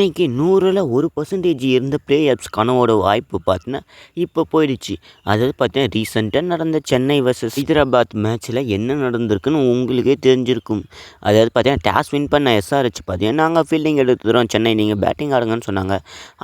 இன்றைக்கி நூறில் ஒரு பர்சன்டேஜ் இருந்த பிளே ஆஃப்ஸ் கனவோட வாய்ப்பு பார்த்தீங்கன்னா இப்போ போயிடுச்சு. அதாவது பார்த்தீங்கன்னா ரீசெண்டாக நடந்த சென்னை வர்சஸ் ஹைதராபாத் மேட்ச்சில் என்ன நடந்திருக்குன்னு உங்களுக்கே தெரிஞ்சிருக்கும். அதாவது பார்த்தீங்கன்னா டாஸ் வின் பண்ண எஸ்ஆர்ஹெச் பார்த்தீங்கன்னா நாங்கள் ஃபீல்டிங் எடுத்துக்கிறோம் சென்னை நீங்கள் பேட்டிங் ஆடுங்கன்னு சொன்னாங்க.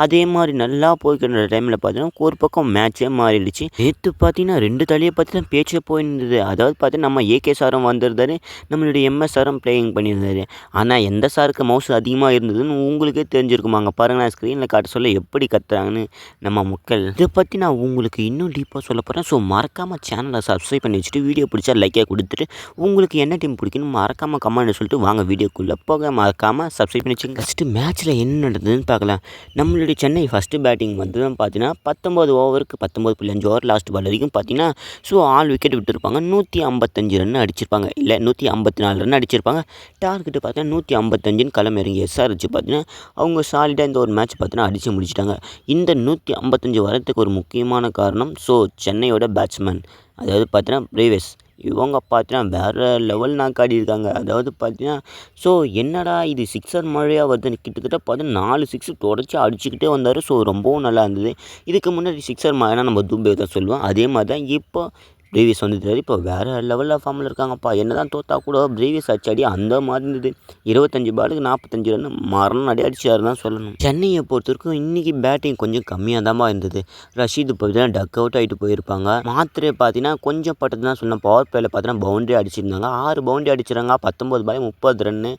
அதே மாதிரி நல்லா போய்க்கிற டைமில் பார்த்தீங்கன்னா ஒரு பக்கம் மேட்ச்சே மாறிடுச்சு. நேற்று பார்த்தீங்கன்னா ரெண்டு தலையை பார்த்தீங்கன்னா பேச்சே போயிருந்தது. அதாவது பார்த்தீங்கன்னா நம்ம ஏகே சாரும் வந்திருந்தாரு நம்மளுடைய எம்எஸ் சாரும் பிளேயிங் பண்ணியிருந்தாரு. ஆனால் எந்த சாருக்கு மவுஸ் அதிகமாக இருந்ததுன்னு உங்களுக்கே தெரிஞ்சு தெரிஞ்சிருக்குமாங்க. பாருங்க நான் ஸ்க்ரீனில் காட்ட சொல்ல எப்படி கத்துறாங்கன்னு நம்ம மக்கள். இதை பற்றி நான் உங்களுக்கு இன்னும் டீப்பாக சொல்ல போகிறேன் ஸோ மறக்காமல் சேனலை சப்ஸ்கிரைப் பண்ணி வச்சுட்டு வீடியோ பிடிச்சா லைக்காக கொடுத்துட்டு உங்களுக்கு என்ன டீம் பிடிக்கணும் மறக்காமல் கமெண்ட் சொல்லிட்டு வாங்க வீடியோக்குள்ளே போக. மறக்காமல் சப்ஸ்கிரைப் பண்ணி வச்சுங்க ஃபஸ்ட்டு மேட்ச்சில் என்ன நடந்ததுன்னு பார்க்கலாம். நம்மளுடைய சென்னை ஃபஸ்ட்டு பேட்டிங் வந்து பார்த்தீங்கன்னா பத்தொம்பது ஓவருக்கு பத்தொம்பது புள்ளி அஞ்சு ஓவர் லாஸ்ட் பால் வரைக்கும் பார்த்தீங்கன்னா ஸோ ஆல் விக்கெட் விட்டுருப்பாங்க. நூற்றி ஐம்பத்தஞ்சு ரன் அடிச்சிருப்பாங்க. இல்லை நூற்றி ஐம்பத்தி நாலு ரன் அடிச்சிருப்பாங்க. டார்கெட்டு பார்த்தீங்கன்னா நூற்றி ஐம்பத்தஞ்சுன்னு களம் இறங்கி எஸ்ஆர்ஹெச் பார்த்தீங்கன்னா அவங்க சாலிடாக இந்த ஒரு மேட்ச் பார்த்தீங்கன்னா அடித்து முடிச்சிட்டாங்க. இந்த நூற்றி ஐம்பத்தஞ்சு வரத்துக்கு ஒரு முக்கியமான காரணம் ஸோ சென்னையோட பேட்ஸ்மேன் அதாவது பார்த்தீங்கன்னா பிரேவேஸ். இவங்க பார்த்தீங்கன்னா வேறு லெவல் நான் காட்டியிருக்காங்க அதாவது பார்த்தீங்கன்னா ஸோ என்னடா இது சிக்ஸர் மழையாக வருதுன்னு கிட்டத்தட்ட பார்த்தீங்கன்னா நாலு சிக்ஸ் தொடச்சி அடிச்சுக்கிட்டே வந்தார். ஸோ ரொம்பவும் நல்லா இருந்தது. இதுக்கு முன்னாடி சிக்ஸர் மழைனா நம்ம துபே தான் சொல்லுவோம். அதே மாதிரி தான் இப்போ ப்ரீவியஸ் வந்துட்டார் இப்போ வேறு லெவலில் ஃபார்மில் இருக்காங்கப்பா. என்ன தான் தோத்தா கூட ப்ரீவியஸ் அடிச்சு அடி அந்த மாதிரி இருந்தது. இருபத்தஞ்சி பாலுக்கு நாற்பத்தஞ்சு ரன் மரணம் அடி அடிச்சார் தான் சொல்லணும். சென்னையை பொறுத்த வரைக்கும் இன்றைக்கி பேட்டிங் கொஞ்சம் கம்மியாக தான்ப்பா இருந்தது. ரஷீது பார்த்தீங்கன்னா டக் அவுட் ஆகிட்டு போயிருப்பாங்க. மாத்திரை பார்த்தீங்கன்னா கொஞ்சம் பட்டது தான் சொன்னேன் பவர் பிளேயில் பார்த்தீங்கன்னா பவுண்டரி அடிச்சிருந்தாங்க. ஆறு பவுண்டரி அடிச்சிருந்தாங்க பத்தொம்பது பாய் முப்பது ரன்னு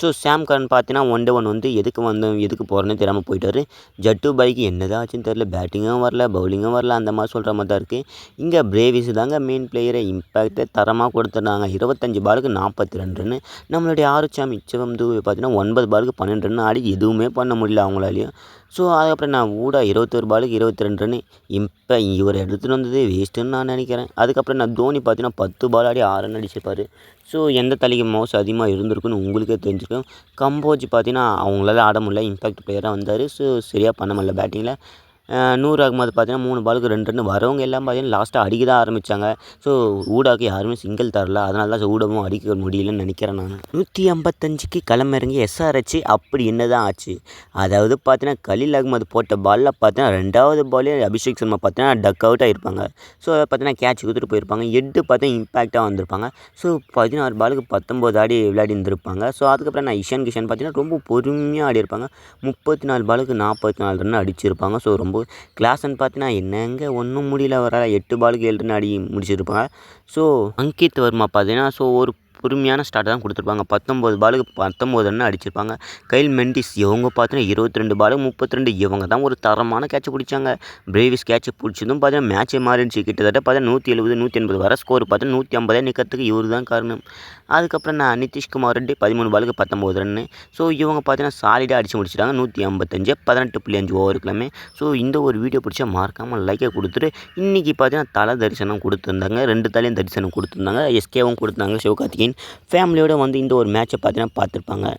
ஸோ சாம் கரன் பார்த்தீங்கன்னா ஒன் டே ஒன் வந்து எதுக்கு வந்தோம் எதுக்கு போகிறேன்னு தெரியாமல் போயிட்டார். ஜட்டு பைக்கு என்னதான் ஆச்சுன்னு தெரில பேட்டிங்கும் வரல பவுலிங்கும் வரல அந்த மாதிரி சொல்கிற மாதிரி தான் இருக்குது இங்கே பிரேவிஸ் தாங்க மெயின் பிளேயரை இம்பேக்டே தரமாக கொடுத்துருந்தாங்க. இருபத்தஞ்சி பாலுக்கு நாற்பத்தி ரெண்டு ரன்னு நம்மளுடைய ஆறு சாம் இச்சம் வந்து பார்த்தீங்கன்னா ஒன்பது பாலுக்கு பன்னெண்டு ரன் ஆடி எதுவுமே பண்ண முடியல அவங்களாலையும். ஸோ அதுக்கப்புறம் நான் ஊடா இருபத்தொரு பாலுக்கு இருபத்தி ரெண்டு ரன்னு இப்போ இவர் எடுத்துகிட்டு வந்தது வேஸ்ட்டுன்னு நான் நினைக்கிறேன். அதுக்கப்புறம் நான் தோனி பார்த்தீங்கன்னா பத்து பால் ஆடி ஆறு ரன் அடிச்சிருப்பார். ஸோ எந்த தலைக்கு மவுஸ் அதிகமாக இருந்திருக்குன்னு உங்களுக்கே தெரிஞ்சிருக்கும். கம்போஜ் பார்த்தீங்கன்னா அவங்களால ஆட முடியல. இம்பேக்ட் பிளேயராக வந்தார். ஸோ சரியாக பண்ண முடியல பேட்டிங்கில் நூறு அகமது பார்த்தீங்கன்னா மூணு பாலுக்கு ரெண்டு ரன் வரவங்க எல்லாம் பார்த்தீங்கன்னா லாஸ்ட்டாக அடிக்க தான் ஆரம்பித்தாங்க ஸோ ஊடாக்கு யாருமே சிங்கிள் தரல. அதனால தான் ஊடவும் அடிக்க முடியலன்னு நினைக்கிறேன் நான். நூற்றி ஐம்பத்தஞ்சுக்கு களமிறங்கி எஸ்ஆர்ஹெச் அப்படி என்ன தான் ஆச்சு? அதாவது பார்த்தீங்கன்னா கலீல் அகமது போட்ட பாலில் பார்த்தீங்கன்னா ரெண்டாவது பாலே அபிஷேக் சர்மா பார்த்தீங்கன்னா டக் அவுட் ஆகிருப்பாங்க ஸோ பார்த்தீங்கன்னா கேட்ச் கொடுத்துட்டு போயிருப்பாங்க. எட்டு பார்த்தீங்கன்னா இம்பாக்டாக வந்திருப்பாங்க. ஸோ பதினாறு பாலுக்கு பத்தொம்போது ஆடி விளையாடி இருந்திருப்பாங்க. ஸோ அதுக்கப்புறம் நான் இஷான் கிஷான் பார்த்தீங்கன்னா ரொம்ப பொறுமையாக ஆடி இருப்பாங்க. முப்பத்தி நாலு பாலுக்கு நாற்பத்தி நாலு ரன் அடிச்சிருப்பாங்க. ஸோ ரொம்ப கிளாஸ்ன்னு பார்த்தீங்கன்னா என்னங்க ஒன்றும் முடியல. அவரால் எட்டு பாலுக்கு ஏழு ரன் அடி முடிச்சிருப்பாங்க. ஸோ அங்கித் வர்மா பார்த்தீங்கன்னா ஸோ ஒரு பொறுமையான ஸ்டார்ட் தான் கொடுத்துருப்பாங்க. பத்தொம்போது பாலுக்கு பத்தொம்போது ரன் அடிச்சிருப்பாங்க. கைல் மெண்டிஸ் இவங்க பார்த்தீங்கன்னா இருபத்தி ரெண்டு பாலுக்கு முப்பத்தி ரெண்டு இவங்க தான் ஒரு தரமான கேட்ச் பிடிச்சாங்க. பிரேவிஸ் கேட்ச் பிடிச்சதும் பார்த்தீங்கன்னா மேட்சே மாறிடுச்சு. கிட்டத்தட்ட பார்த்தீங்கன்னா நூற்றி எழுபது நூற்றி எண்பது வர ஸ்கோர் பார்த்தீங்கன்னா நூற்றி ஐம்பதே நிற்கிறதுக்கு இவர் தான் காரணம். அதுக்கப்புறம் நான் நிதிஷ்குமார் ரெட்டி பதிமூணு பாலுக்கு பத்தொம்போது ரன்னு ஸோ இவங்க பார்த்தீங்கன்னா சாலிடாக அடித்து முடிச்சிட்டாங்க. நூற்றி ஐம்பத்தஞ்சு பதினெட்டு புள்ளி அஞ்சு ஓவருக்குலாமே ஸோ இந்த ஒரு வீடியோ பிடிச்சா மறக்காமல் லைக்கை கொடுத்துட்டு இன்றைக்கி பார்த்தீங்கன்னா தலை தரிசனம் கொடுத்துருந்தாங்க. ரெண்டு தலையும் தரிசனம் கொடுத்துருந்தாங்க. எஸ்கேவும் கொடுத்தாங்க. சிவகார்த்திகேயன் ஃபேமிலியோடு வந்து இந்த ஒரு மேட்சை பார்த்தீங்கன்னா பார்த்துருப்பாங்க.